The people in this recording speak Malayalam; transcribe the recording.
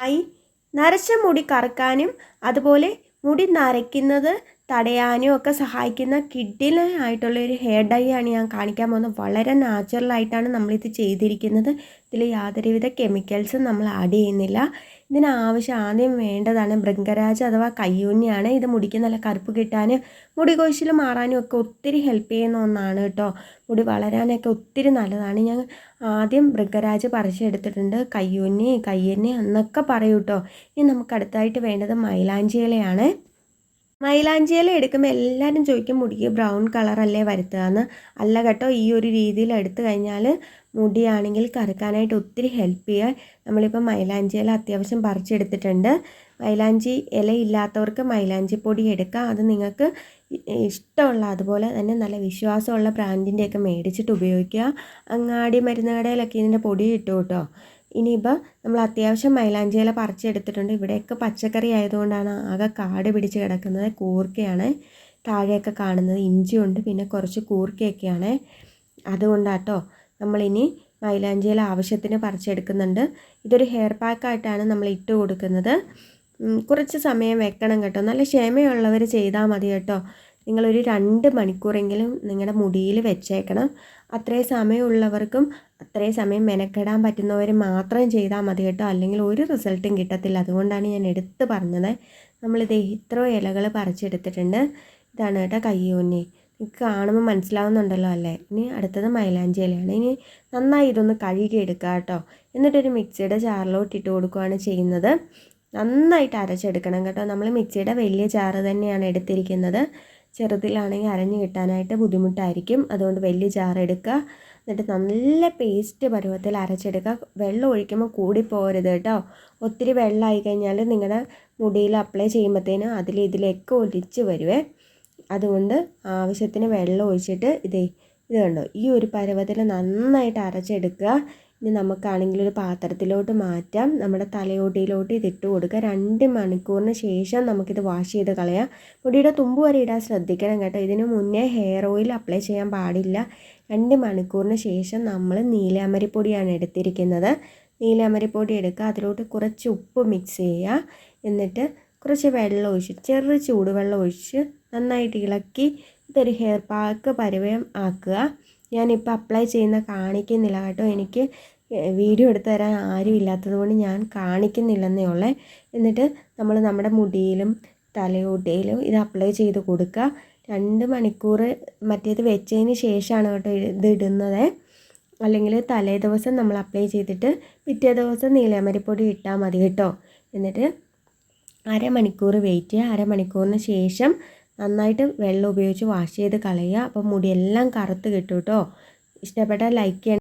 ആയി. നരച്ച മുടി കറക്കാനും അതുപോലെ മുടി നരയ്ക്കുന്നത് തടയാനും ഒക്കെ സഹായിക്കുന്ന കിഡിലായിട്ടുള്ള ഒരു ഹെയർ ഡൈ ആണ് ഞാൻ കാണിക്കാൻ പോകുന്നത്. വളരെ നാച്ചുറലായിട്ടാണ് നമ്മളിത് ചെയ്തിരിക്കുന്നത്. ഇതിൽ യാതൊരുവിധ കെമിക്കൽസും നമ്മൾ ആഡ് ചെയ്യുന്നില്ല. ഇതിനാവശ്യം ആദ്യം വേണ്ടതാണ് ബൃങ്കരാജ് അഥവാ കയ്യൂന്നിയാണ് ഇത് മുടിക്ക് നല്ല കറുപ്പ് കിട്ടാനും മുടി കൊഴിച്ചിൽ മാറാനും ഒക്കെ ഒത്തിരി ഹെൽപ്പ് ചെയ്യുന്ന ഒന്നാണ് കേട്ടോ. മുടി വളരാനൊക്കെ ഒത്തിരി നല്ലതാണ്. ഞാൻ ആദ്യം ബൃങ്കരാജ് പറിച്ചെടുത്തിട്ടുണ്ട്. കയ്യൂന്നി കയ്യന്നി എന്നൊക്കെ പറയൂ കേട്ടോ. ഇനി നമുക്ക് അടുത്തായിട്ട് വേണ്ടത് മൈലാഞ്ചി ഇലയാണ് മൈലാഞ്ചി ഇല എടുക്കുമ്പോൾ എല്ലാവരും ചോദിക്കും മുടിക്ക് ബ്രൗൺ കളറല്ലേ വരുത്തുകയെന്ന് അല്ല കേട്ടോ ഈ ഒരു രീതിയിൽ എടുത്തു കഴിഞ്ഞാൽ മുടിയാണെങ്കിൽ കറുക്കാനായിട്ട് ഒത്തിരി ഹെൽപ്പ് ചെയ്യുക നമ്മളിപ്പോൾ മൈലാഞ്ചി ഇല അത്യാവശ്യം പറിച്ചെടുത്തിട്ടുണ്ട്. മൈലാഞ്ചി ഇല ഇല്ലാത്തവർക്ക് മൈലാഞ്ചി പൊടി എടുക്കാം. അത് നിങ്ങൾക്ക് ഇഷ്ടമുള്ള അതുപോലെ തന്നെ നല്ല വിശ്വാസമുള്ള ബ്രാൻഡിന്റെയൊക്കെ മേടിച്ചിട്ട് ഉപയോഗിക്കുക. അങ്ങാടി മരുന്ന് കടയിലൊക്കെ ഇതിന്റെ പൊടി കിട്ടും കേട്ടോ. ഇനിയിപ്പോൾ നമ്മൾ അത്യാവശ്യം മൈലാഞ്ചിയില പറിച്ചെടുത്തിട്ടുണ്ട്. ഇവിടെയൊക്കെ പച്ചക്കറി ആയതുകൊണ്ടാണ് ആകെ കാട് പിടിച്ച് കിടക്കുന്നത്. കൂർക്കയാണ് താഴെയൊക്കെ കാണുന്നത്. ഇഞ്ചിയുണ്ട് പിന്നെ കുറച്ച് കൂർക്കയൊക്കെയാണ്. അതുകൊണ്ടാട്ടോ നമ്മളിനി മൈലാഞ്ചിയില ആവശ്യത്തിന് പറിച്ചെടുക്കുന്നുണ്ട്. ഇതൊരു ഹെയർ പാക്കായിട്ടാണ് നമ്മൾ ഇട്ട് കൊടുക്കുന്നത്. കുറച്ച് സമയം വെക്കണം കേട്ടോ. നല്ല ക്ഷമയുള്ളവർ ചെയ്താൽ മതി കേട്ടോ. നിങ്ങളൊരു രണ്ട് മണിക്കൂറെങ്കിലും നിങ്ങളുടെ മുടിയിൽ വെച്ചേക്കണം. അത്രയും സമയമുള്ളവർക്കും അത്രയും സമയം മെനക്കെടാൻ പറ്റുന്നവർ മാത്രം ചെയ്താൽ മതി കേട്ടോ. അല്ലെങ്കിൽ ഒരു റിസൾട്ടും കിട്ടത്തില്ല. അതുകൊണ്ടാണ് ഞാൻ എടുത്ത് പറഞ്ഞത്. നമ്മളിത് ഇത്ര ഇലകൾ പറിച്ചെടുത്തിട്ടുണ്ട്. ഇതാണ് കേട്ടോ കയ്യൂന്നി. നിങ്ങൾക്ക് കാണുമ്പോൾ മനസ്സിലാവുന്നുണ്ടല്ലോ അല്ലേ? ഇനി അടുത്തത് മൈലാഞ്ചി ഇലയാണ്. ഇനി നന്നായി ഇതൊന്ന് കഴുകി എടുക്കുക കേട്ടോ. എന്നിട്ടൊരു മിക്സിയുടെ ചാറിലോട്ട് ഇട്ട് കൊടുക്കുകയാണ് ചെയ്യുന്നത്. നന്നായിട്ട് അരച്ചെടുക്കണം കേട്ടോ. നമ്മൾ മിക്സിയുടെ വലിയ ചാറ് തന്നെയാണ് എടുത്തിരിക്കുന്നത്. ചെറുതിലാണെങ്കിൽ അരഞ്ഞു കിട്ടാനായിട്ട് ബുദ്ധിമുട്ടായിരിക്കും. അതുകൊണ്ട് വലിയ ജാർ എടുക്കുക. എന്നിട്ട് നല്ല പേസ്റ്റ് പരുവത്തിൽ അരച്ചെടുക്കുക. വെള്ളം ഒഴിക്കുമ്പോൾ കൂടി പോകരുത് കേട്ടോ. ഒത്തിരി വെള്ളമായി കഴിഞ്ഞാൽ നിങ്ങളുടെ മുടിയിൽ അപ്ലൈ ചെയ്യുമ്പോഴത്തേനും അതിൽ ഇതിലേക്ക് ഒലിച്ച് വരുവേ. അതുകൊണ്ട് ആവശ്യത്തിന് വെള്ളം ഒഴിച്ചിട്ട് ഇതേ ഇത് കണ്ടോ? ഈ ഒരു പരുവത്തിൽ നന്നായിട്ട് അരച്ചെടുക്കുക. ഇനി നമുക്കാണെങ്കിൽ ഒരു പാത്രത്തിലോട്ട് മാറ്റാം. നമ്മുടെ തലയോട്ടിയിലോട്ട് ഇതിട്ട് കൊടുക്കുക. രണ്ട് മണിക്കൂറിന് ശേഷം നമുക്കിത് വാഷ് ചെയ്ത് കളയാം. മുടിയുടെ തുമ്പ് വരെ ഇടാൻ ശ്രദ്ധിക്കണം കേട്ടോ. ഇതിന് മുന്നേ ഹെയർ ഓയിൽ അപ്ലൈ ചെയ്യാൻ പാടില്ല. രണ്ട് മണിക്കൂറിന് ശേഷം നമ്മൾ നീലാമരിപ്പൊടിയാണ് എടുത്തിരിക്കുന്നത്. നീലാമരിപ്പൊടി എടുക്കുക. അതിലോട്ട് കുറച്ച് ഉപ്പ് മിക്സ് ചെയ്യുക. എന്നിട്ട് കുറച്ച് വെള്ളം ഒഴിച്ച് ചെറു ചൂടുവെള്ളം ഒഴിച്ച് നന്നായിട്ട് ഇളക്കി ഇതൊരു ഹെയർ പാക്ക് പരിവയം ആക്കുക. ഞാനിപ്പോൾ അപ്ലൈ ചെയ്യുന്ന കാണിക്കുന്നില്ല കേട്ടോ. എനിക്ക് വീഡിയോ എടുത്തു തരാൻ ആരും ഇല്ലാത്തതുകൊണ്ട് ഞാൻ കാണിക്കുന്നില്ലെന്നേ ഉള്ളേ. എന്നിട്ട് നമ്മൾ നമ്മുടെ മുടിയിലും തലയോട്ടിയിലും ഇത് അപ്ലൈ ചെയ്ത് കൊടുക്കുക. രണ്ട് മണിക്കൂർ മറ്റേത് വെച്ചതിന് ശേഷമാണ് കേട്ടോ ഇത് ഇടുന്നത്. അല്ലെങ്കിൽ തലേ ദിവസം നമ്മൾ അപ്ലൈ ചെയ്തിട്ട് പിറ്റേ ദിവസം നീലമരിപ്പൊടി ഇട്ടാൽ മതി കേട്ടോ. എന്നിട്ട് അരമണിക്കൂർ വെയിറ്റ് ചെയ്യുക. അരമണിക്കൂറിന് ശേഷം നന്നായിട്ട് വെള്ളം ഉപയോഗിച്ച് വാഷ് ചെയ്ത് കളയുക. അപ്പോൾ മുടിയെല്ലാം കറുത്ത് കിട്ടും കേട്ടോ. ഇഷ്ടപ്പെട്ടാൽ ലൈക്ക് ചെയ്യണം.